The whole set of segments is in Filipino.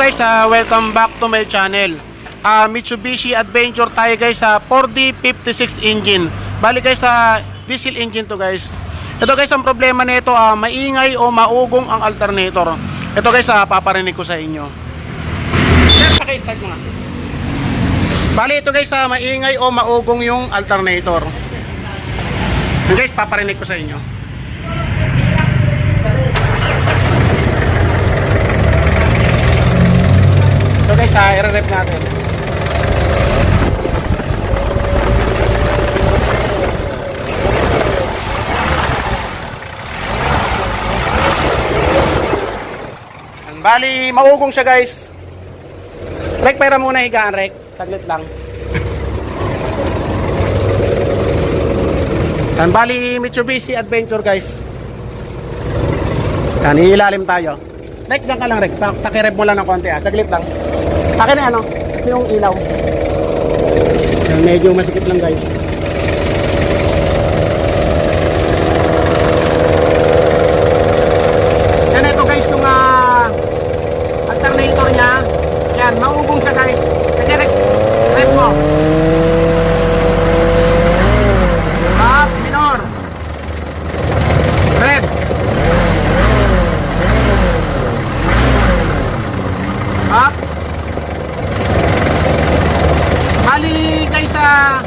Guys, ah, welcome back to my channel. Ah, Mitsubishi Adventure tayo guys sa 4D56 engine. Bali guys sa diesel engine to guys. Ito guys ang problema nito, ah, maingay o maugong ang alternator. Ito guys, ah, paparinig ko sa inyo. Sir, paki-start mo nga. Bali ito guys, ah, maingay o maugong yung alternator. Guys, paparinig ko sa inyo. So guys, ha, i-rep natin. Bali, maugong siya guys. Rek, pera muna higaan, Rek. Saglit lang. Yan, bali, Mitsubishi Adventure guys. Yan, iilalim tayo. Rek, dyan ka lang, Rek. Ta- Takirep mo lang ng konti, ah. Saglit lang. Akin ano, yung ilaw. Medyo masikip lang, guys. Yan, ito guys, yung ah, alternator niya. Yan, maubong siya, guys. Kasi, Rek, Rek mo. Up, minor. Red. Up. Bali guys ah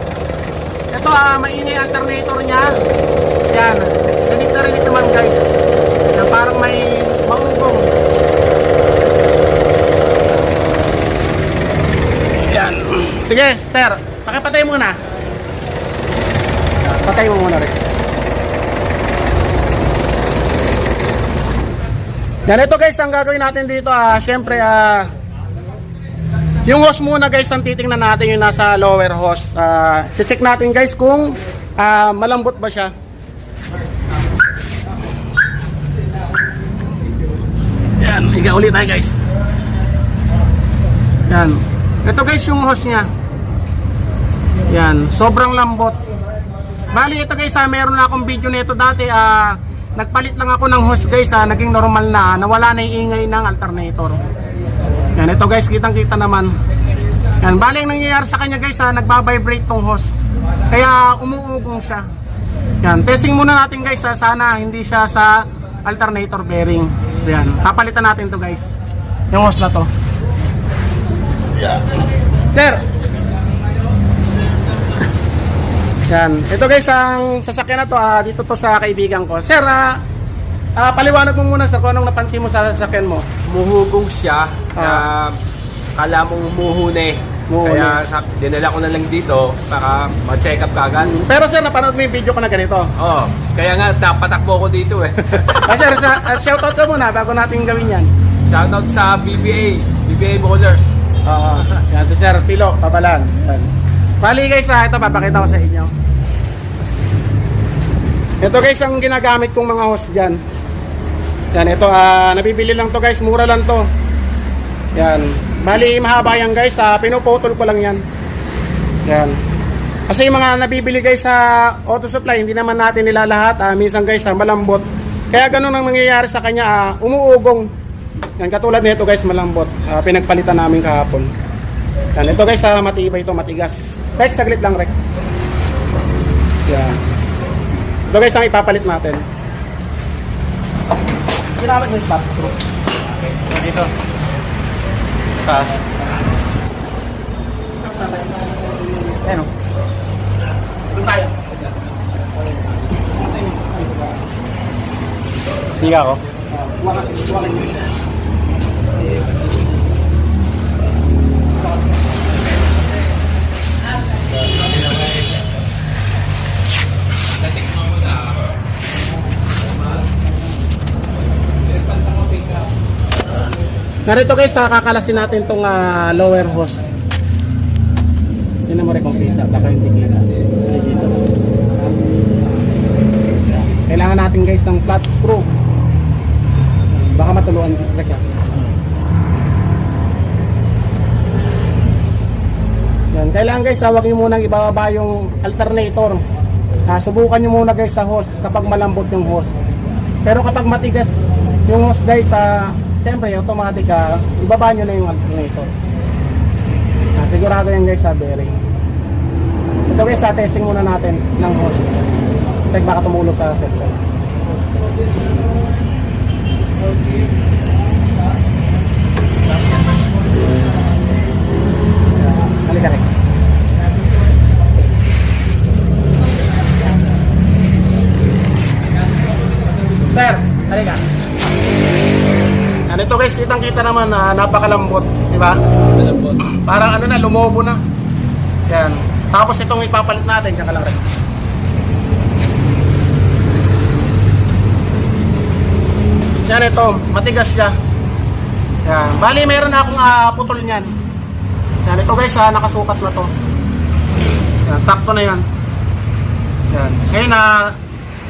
ito ah mainit alternator niya. Yan. Rinig na rinig naman guys. Yan, parang may maugong. Yan. Sige, sir. Pakipatay muna. Patay mo muna rin. Yan ito guys, ang gagawin natin dito ah, syempre ah yung hose muna guys ang titingnan natin yung nasa lower hose. Ah, check natin guys kung ah, malambot ba siya. Yan, higa ulit tayo guys. Yan. Ito guys yung hose niya. Yan, sobrang lambot. Bali ito guys, ah, meron na akong video nito dati. Ah, nagpalit lang ako ng hose guys, ah, naging normal na. Nawala na yung ingay ng alternator. Yan, ito guys, kitang-kita naman. Yan, bali ang nangyayari sa kanya guys, ha, nagbabibrate tong hose. Kaya umuugong siya. Yan, testing muna natin guys, ha, sana hindi siya sa alternator bearing. Yan, papalitan natin to guys. Yung hose na to. Sir! Yan, ito guys, ang sasakyan na to, ah, dito to sa kaibigan ko. Sir, ah, ah, paliwanag mo muna sir kung anong napansin mo sa sasakyan mo. Muhugong siya. Ah. na kala mong muhune. Muhune. Kaya sa, dinala ko na lang dito para ma-check up kagad. Pero sir, napanood mo yung video ko na ganito. Oh, kaya nga napatakbo ko dito eh. Ah, sir, sa, uh, shoutout ka muna bago natin gawin yan. Shoutout sa BBA, BBA Bowlers. Oo. yan si Sir Pilo, Pabalan. Yan. Bali guys, ah, ito papakita ko sa inyo. Ito guys ang ginagamit kong mga host dyan. Yan, ito, ah, nabibili lang to guys, mura lang to. Yan. Bali, mahaba yan guys, ah, pinuputol ko lang yan. Yan. Kasi yung mga nabibili guys sa auto supply, hindi naman natin nila lahat. Ah, minsan guys, ah, malambot. Kaya ganun ang nangyayari sa kanya, ah, umuugong. Yan, katulad nito guys, malambot. Ah, pinagpalitan namin kahapon. Yan, ito guys, ah, matibay ito, matigas. Rek, saglit lang, Rek. Yan. Ito guys, ang ipapalit natin. Ginamit mo yung box screw. Dito. Taas. Ayan o. Doon tayo. Higa ako. Narito guys, sa kakalasin natin tong ah, lower hose. Tingnan mo rin kung kita, baka hindi kita. Kailangan natin guys ng flat screw. Baka matuluan rek ah. Yan, kailangan guys, huwag niyo munang ibababa yung alternator. Ah, subukan niyo muna guys sa hose kapag malambot yung hose. Pero kapag matigas yung hose guys, sa siyempre, automatic ka, ibaba nyo na yung alternator. Ah, sigurado yan guys sa bearing. Ito guys, sa testing muna natin ng hose. Check baka tumulong sa cellphone. Halika rin. Sir, halika. Ito guys, kitang kita naman na napakalambot, di ba? Malambot. Parang ano na, lumobo na. Yan. Tapos itong ipapalit natin, tsaka lang rin. Yan ito, matigas siya. Yan. Bali, meron na akong ah, putol niyan. Yan, ito guys, ah, nakasukat na to. Yan, sakto na yan. Yan. Ngayon na,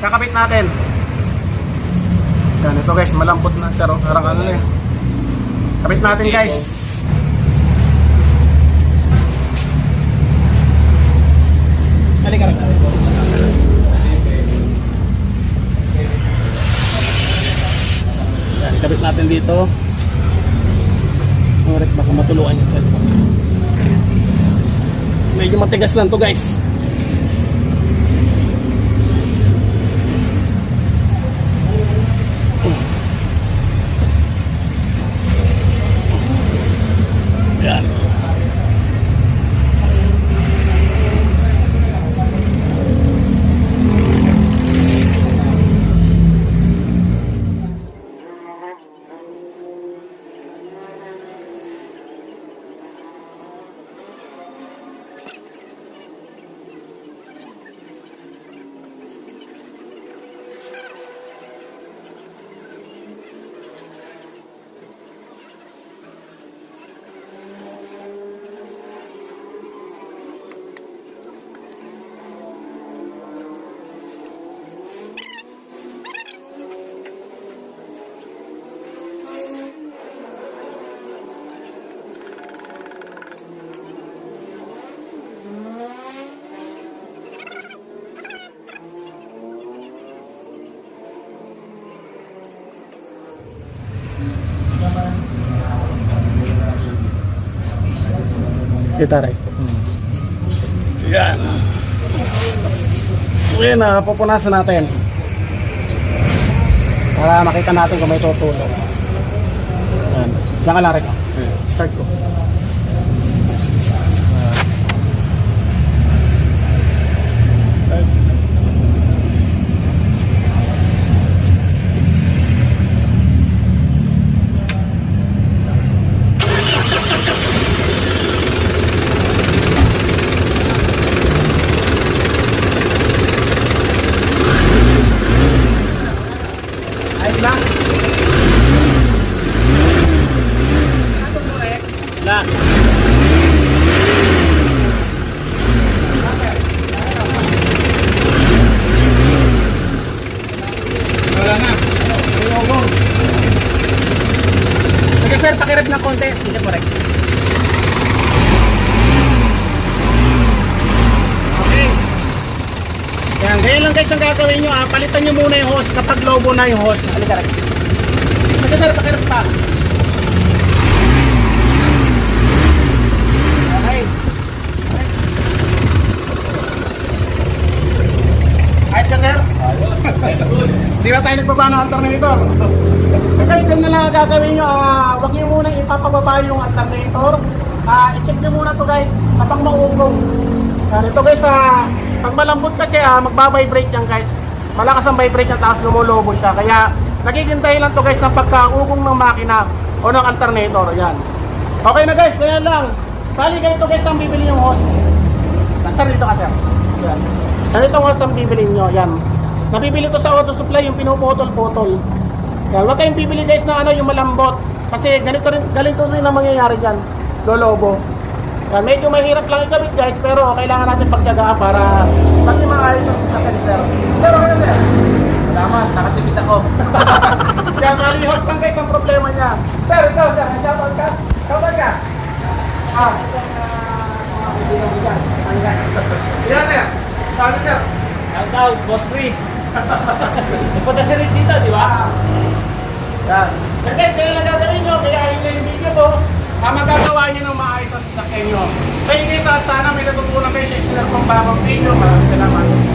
kakabit natin. Yan, ito guys, malambot na siya. oh. Parang ano na eh. Kabit natin guys. Halika rin. Yan, kabit natin dito. Correct, baka matuluan yung cellphone. Medyo matigas lang to guys. Rin. Yan. Yan na, pupunasan natin. Para makita natin kung may tutulong. Yan. Ka lang rin. Start ko. Start. Ayos lang. Lang. Wala na. Ayogong. Sige sir, pakirap ng konti. Sige po rin. Okay. Yan, ganyan lang guys ang gagawin nyo. Ah. Palitan nyo muna yung hose kapag lobo na yung hose. Halika rin. Sir, pakirap pa. Okay. Ayos ka sir? Hindi na tayo nagbaba ng alternator. Kasi ganyan na lang ang gagawin nyo. ah, huwag nyo muna ipapababa yung alternator. Ah, i-check nyo muna to guys kapag maugong. Yan, ito guys, ah, pag malambot kasi ah, magbabibrate yan guys. Malakas ang vibrate niya tapos lumulobo siya. Kaya nagiging dahilan to guys ng pagkaugong ng makina o ng alternator. Yan. Okay na guys, ganyan lang. Bali ganito guys ang bibili yung hose. Sir, dito ka sir. Yan. Ganito ang hose ang bibili nyo. Yan. Nabibili to sa auto supply yung pinuputol-putol. Yan. Huwag kayong bibili guys na ano yung malambot. Kasi ganito rin, ganito rin ang mangyayari dyan. Lolobo. Yan. Medyo mahirap lang ikabit guys pero kailangan natin pagtyagaan para pati maayos ang sa sir. Pero ano sir? Salamat, nakatipid ako. Kaya mali host lang guys ang problema niya. Sir, ikaw sir, shoutout ka? Shoutout ka? Ah. Yan sir. Sabi sir. Ah. Shout out, Boss Reed. Nagpunta si dito, di ba? Yan. And guys, kaya lang gagawin nyo, kaya yun na yung video ko, ah, magagawa nyo ng maayos sa sasakyan nyo. Kaya hindi sa sana may natutunan kayo sa isinag kong bagong video. Maraming salamat.